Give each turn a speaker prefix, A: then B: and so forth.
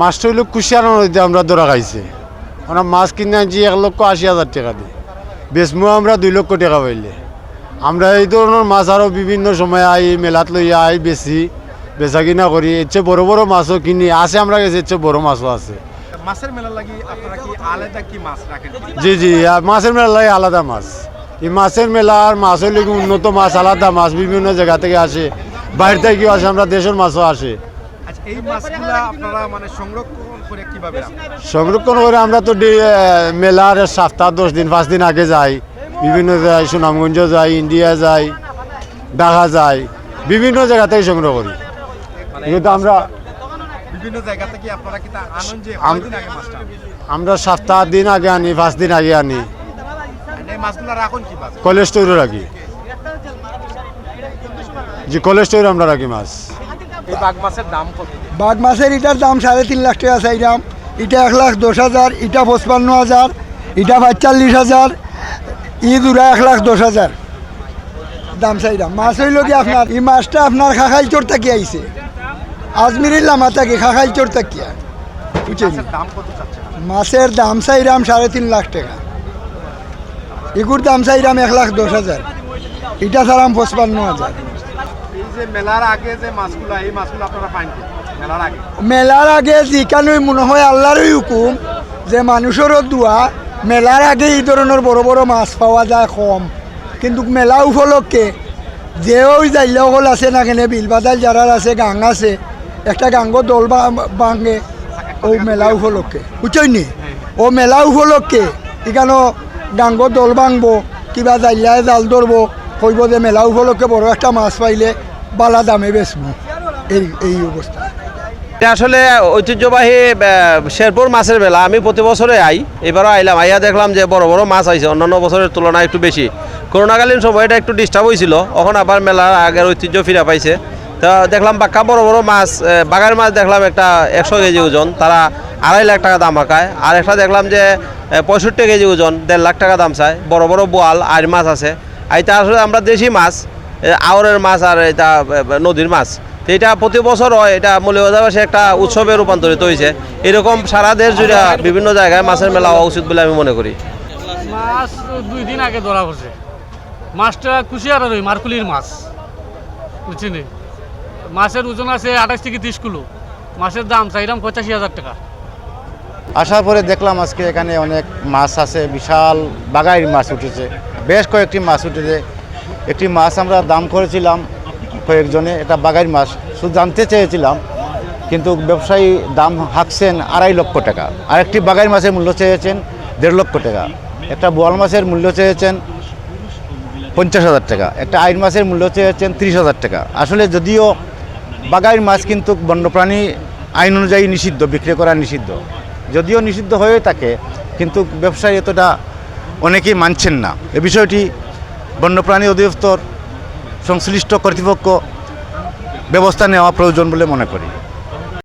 A: মাছটা হইল কুশিয়ারা নদীতে আমরা ধরা খাইছে। আমরা মাছ কিনে আনছি এক লক্ষ আশি হাজার টাকা দিয়ে। বেচমো আমরা দুই লক্ষ টাকা পাইলে। আমরা এই ধরনের মাছ আরও বিভিন্ন সময় আই মেলাত লইয়া আই বেশি বেচা। কিনা করি। এর চেয়ে বড় বড় মাছও কিনি। আছে আমরা গেছি এর চেয়ে বড় মাছও আছে।
B: মাছের মেলা লাগি আপনারা কি আলাদা কি মাছ রাখেন?
A: জি জি। মাছের মেলা লাগে আলাদা মাছ। এই মাছের মেলা আর মাছ হইলে কি উন্নত মাছ আলাদা মাছ বিভিন্ন জায়গা থেকে আসে। বাইরে থেকেও আসে আমরা দেশের মাছও আসে।
B: এই মাছগুলো আপনারা মানে সংরক্ষণ করে কীভাবে
A: সংরক্ষণ করে আমরা তো মেলার সপ্তাহ দশ দিন পাঁচ দিন আগে যাই। বিভিন্ন যাই সুনামগঞ্জ যাই ইন্ডিয়া যাই ঢাকা যাই। বিভিন্ন জায়গা থেকে সংগ্রহ করি। কিন্তু আমরা
B: বিভিন্ন জায়গা থেকে আপনারা কি আনন্দ যে
A: আম-
B: কয়দিন আগে মাছটা আনেন?
A: আমরা সপ্তাহ দিন আগে আনি পাঁচ দিন আগে আনি।
B: আর এই মাছগুলো রাখুন কীভাবে
A: কলেজ স্টোরে রাখি। জি কলেজ স্টোরে আমরা রাখি মাছ।
B: এই বাঘ মাছের দাম কত?
C: বাঘ মাছের ইটার দাম সাড়ে তিন লাখ টাকা চাইলাম এটা এক লাখ দশ হাজার ইটা পঁচপান্ন হাজার ইটা পঁয়তাল্লিশ হাজার ই দুরা এক লাখ দশ হাজার। দাম চাইলাম মাছ হইল কি আপনার? এই মাছটা আপনার খাখাইল চোর থাকি আইছে। আজমিরির লামা থাকি খাখাইল চোর থাকিয়া বুঝছেন?
B: মাছের দাম
C: চাইলাম সাড়ে তিন লাখ টাকা। এগুর দাম চাইলাম এক লাখ দশ হাজার। এটা ছাড়াম পঁচপান্ন হাজার।
B: মেলার আগে যে মাছগুলো
C: মনে হয় আল্লাহরই হুকুম যে মানুষেরও দোয়া, মেলার আগে এই ধরনের বড় বড় মাছ পাওয়া যায় কম। কিন্তু মেলা উপলক্ষে যে ওই জাইলাসকল আছে না কেনে, বিলবাদাল যারা আছে, গাং আছে, একটা গাঙ্গ দল ভাঙে ও মেলা উপলক্ষে। বুঝছই নি? ও মেলা উপলক্ষে এখানে গাঙ্গ দল ভাঙবো কিবা জাইলায় জাল ধরবো, কইব যে মেলা উপলক্ষে বড় একটা মাছ পাইলে বালা দামে বেচবো। এই এই অবস্থা।
D: আসলে ঐতিহ্যবাহী শেরপুর মাছের মেলা আমি প্রতি বছরে আই, এবারও আইলাম। আইয়া দেখলাম যে বড় বড় মাছ আইছে, অন্যান্য বছরের তুলনায় একটু বেশি। করোনাকালীন সময়টা একটু ডিস্টার্ব হয়েছিল এখন আবার মেলার আগের ঐতিহ্য ফিরে পাইছে। তা দেখলাম বাক্কা বড় বড় মাছ বাগার মাছ দেখলাম একটা একশো কেজি ওজন। তারা আড়াই লাখ টাকা দাম আঁকায়। আর একটা দেখলাম যে পঁয়ষট্টি কেজি ওজন, দেড় লাখ টাকা দাম চায়। বড় বড় বোয়াল আর মাছ আছে। এটা আসলে আমরা দেশি মাছ। আওরের মাছ আর এটা নদীর মাছ। তো এটা প্রতি বছর হয় এটা মৌলিবাজাবাসী একটা উৎসবে রূপান্তরিত হয়েছে। এরকম সারা দেশ জুড়ে বিভিন্ন জায়গায় মাছের মেলা হওয়া উচিত বলে আমি মনে করি।
E: মাছ দুই দিন আগে ধরা পড়ছে। মাছটা কুশিয়ার ওই মারকুলির মাছ। বুঝছিনি মাছের ওজন আছে আঠাশ থেকে তিরিশ কিলো। মাছের দাম চাইলাম পঁচাশি হাজার টাকা।
F: আসার পরে দেখলাম আজকে এখানে অনেক মাছ আছে বিশাল বাগাইর মাছ উঠেছে বেশ কয়েকটি মাছ উঠেছে। একটি মাছ আমরা দাম করেছিলাম কয়েকজনে, এটা বাগাইর মাছ। শুধু জানতে চেয়েছিলাম, কিন্তু ব্যবসায়ী দাম হাঁকছেন আড়াই লক্ষ টাকা। আর একটি বাগাইর মাছের মূল্য চেয়েছেন দেড় লক্ষ টাকা। একটা বোয়াল মাছের মূল্য চেয়েছেন পঞ্চাশ হাজার টাকা। একটা আইন মাছের মূল্য চেয়েছেন তিরিশ হাজার টাকা। আসলে যদিও বাগাইর মাছ কিন্তু বন্যপ্রাণী আইন অনুযায়ী নিষিদ্ধ, বিক্রি করা নিষিদ্ধ। যদিও নিষিদ্ধ হয়ে থাকে, কিন্তু ব্যবসায়ী এতটা অনেকেই মানছেন না। এ বিষয়টি বন্যপ্রাণী অধিদপ্তর সংশ্লিষ্ট কর্তৃপক্ষ ব্যবস্থা নেওয়া প্রয়োজন বলে মনে করি।